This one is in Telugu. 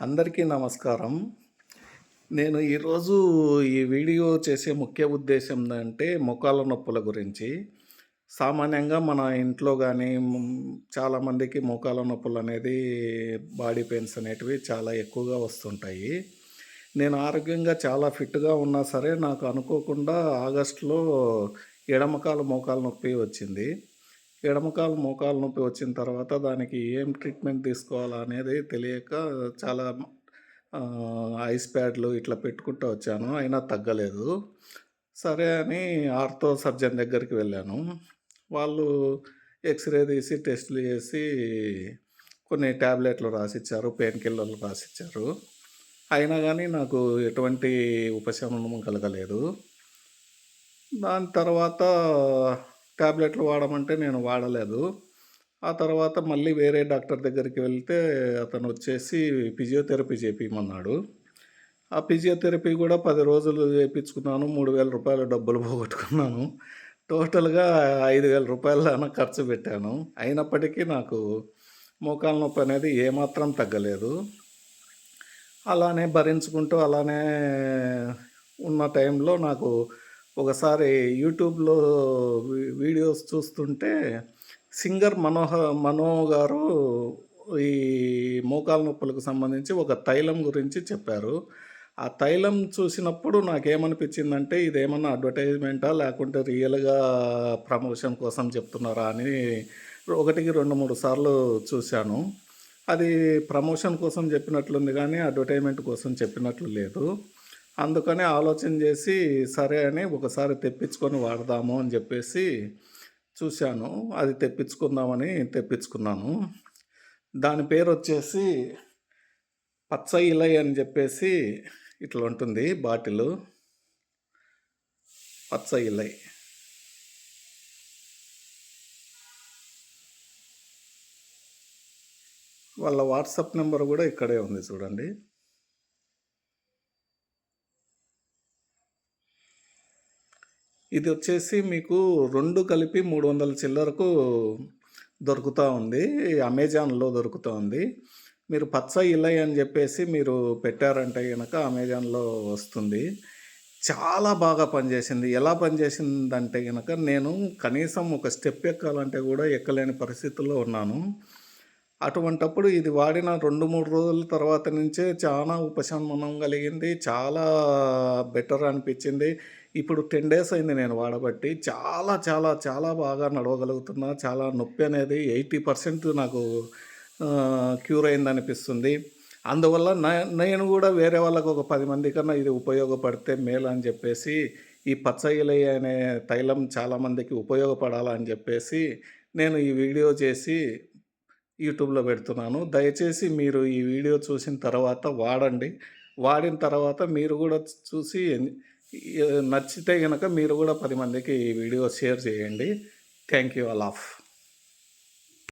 అందరికీ నమస్కారం. నేను ఈరోజు ఈ వీడియో చేసే ముఖ్య ఉద్దేశం ఏంటంటే ముఖాల నొప్పుల గురించి. సామాన్యంగా మన ఇంట్లో కానీ చాలామందికి మోకాల నొప్పులు అనేది బాడీ పెయిన్స్ అనేటివి చాలా ఎక్కువగా వస్తుంటాయి. నేను ఆరోగ్యంగా చాలా ఫిట్గా ఉన్నా సరే నాకు అనుకోకుండా ఆగస్టులో ఎడమకాలు మోకాలు నొప్పి వచ్చింది. ఎడమకాలు మోకాలు నొప్పి వచ్చిన తర్వాత దానికి ఏం ట్రీట్మెంట్ తీసుకోవాలా అనేది తెలియక చాలా ఐస్ ప్యాడ్లు ఇట్లా పెట్టుకుంటూ వచ్చాను. అయినా తగ్గలేదు. సరే అని ఆర్థో సర్జన్ దగ్గరికి వెళ్ళాను. వాళ్ళు ఎక్స్రే తీసి టెస్టులు చేసి కొన్ని ట్యాబ్లెట్లు రాసిచ్చారు పెయిన్ కిల్లర్లు రాసిచ్చారు. అయినా కానీ నాకు ఎటువంటి ఉపశమనం కలగలేదు. దాని తర్వాత ట్యాబ్లెట్లు వాడమంటే నేను వాడలేదు. ఆ తర్వాత మళ్ళీ వేరే డాక్టర్ దగ్గరికి వెళ్తే అతను వచ్చేసి ఫిజియోథెరపీ చేపించమన్నాడు ఆ ఫిజియోథెరపీ కూడా పది రోజులు చేయించుకున్నాను మూడు వేల రూపాయలు డబ్బులు పోగొట్టుకున్నాను. టోటల్గా ఐదు వేల రూపాయల ఖర్చు పెట్టాను. అయినప్పటికీ నాకు మోకాల నొప్పి అనేది ఏమాత్రం తగ్గలేదు. అలానే భరించుకుంటూ అలానే ఉన్న టైంలో నాకు ఒకసారి యూట్యూబ్లో వీడియోస్ చూస్తుంటే సింగర్ మనోహ మనో గారు ఈ మోకాల నొప్పులకు సంబంధించి ఒక తైలం గురించి చెప్పారు. ఆ తైలం చూసినప్పుడు నాకేమనిపించిందంటే ఇదేమన్నా అడ్వర్టైజ్మెంటా లేకుంటే రియల్గా ప్రమోషన్ కోసం చెప్తున్నారా అని ఒకటికి రెండు మూడు సార్లు చూశాను. అది ప్రమోషన్ కోసం చెప్పినట్లుంది కానీ అడ్వర్టైజ్మెంట్ కోసం చెప్పినట్లు లేదు. అందుకని ఆలోచన చేసి సరే అని ఒకసారి తెప్పించుకొని వాడదాము అని చెప్పేసి చూశాను. అది తెప్పించుకుందామని తెప్పించుకున్నాను. దాని పేరు వచ్చేసి పచ్చ ఇలై అని చెప్పేసి ఇట్లా ఉంటుంది బాటిల్. పచ్చ ఇలై వాళ్ళ వాట్సాప్ నెంబర్ కూడా ఇక్కడే ఉంది చూడండి. ఇది వచ్చేసి మీకు రెండు కలిపి మూడు వందల చిల్లరకు దొరుకుతూ ఉంది. అమెజాన్లో దొరుకుతూ ఉంది. మీరు పచ్చ ఇలై అని చెప్పేసి మీరు పెట్టారంటే కనుక అమెజాన్లో వస్తుంది. చాలా బాగా పనిచేసింది. ఎలా పనిచేసిందంటే కనుక నేను కనీసం ఒక స్టెప్ ఎక్కాలంటే కూడా ఎక్కలేని పరిస్థితుల్లో ఉన్నాను. అటువంటప్పుడు ఇది వాడిన రెండు మూడు రోజుల తర్వాత నుంచే చాలా ఉపశమనం కలిగింది. చాలా బెటర్ అనిపించింది. ఇప్పుడు టెన్ డేస్ అయింది నేను వాడబట్టి. చాలా చాలా చాలా బాగా నడవగలుగుతున్నా. చాలా నొప్పి అనేది ఎయిటీ పర్సెంట్ నాకు క్యూర్ అయింది అనిపిస్తుంది అందువల్ల నేను కూడా వేరే వాళ్ళకు ఒక పది మంది కన్నా ఇది ఉపయోగపడితే మేలు అని చెప్పేసి ఈ పచ్చయిలై అనే తైలం చాలామందికి ఉపయోగపడాలని చెప్పేసి నేను ఈ వీడియో చేసి యూట్యూబ్లో పెడుతున్నాను. దయచేసి మీరు ఈ వీడియో చూసిన తర్వాత వాడండి. వాడిన తర్వాత మీరు కూడా చూసి నచ్చితే కనుక మీరు కూడా పది మందికి ఈ వీడియో షేర్ చేయండి. Thank you all of.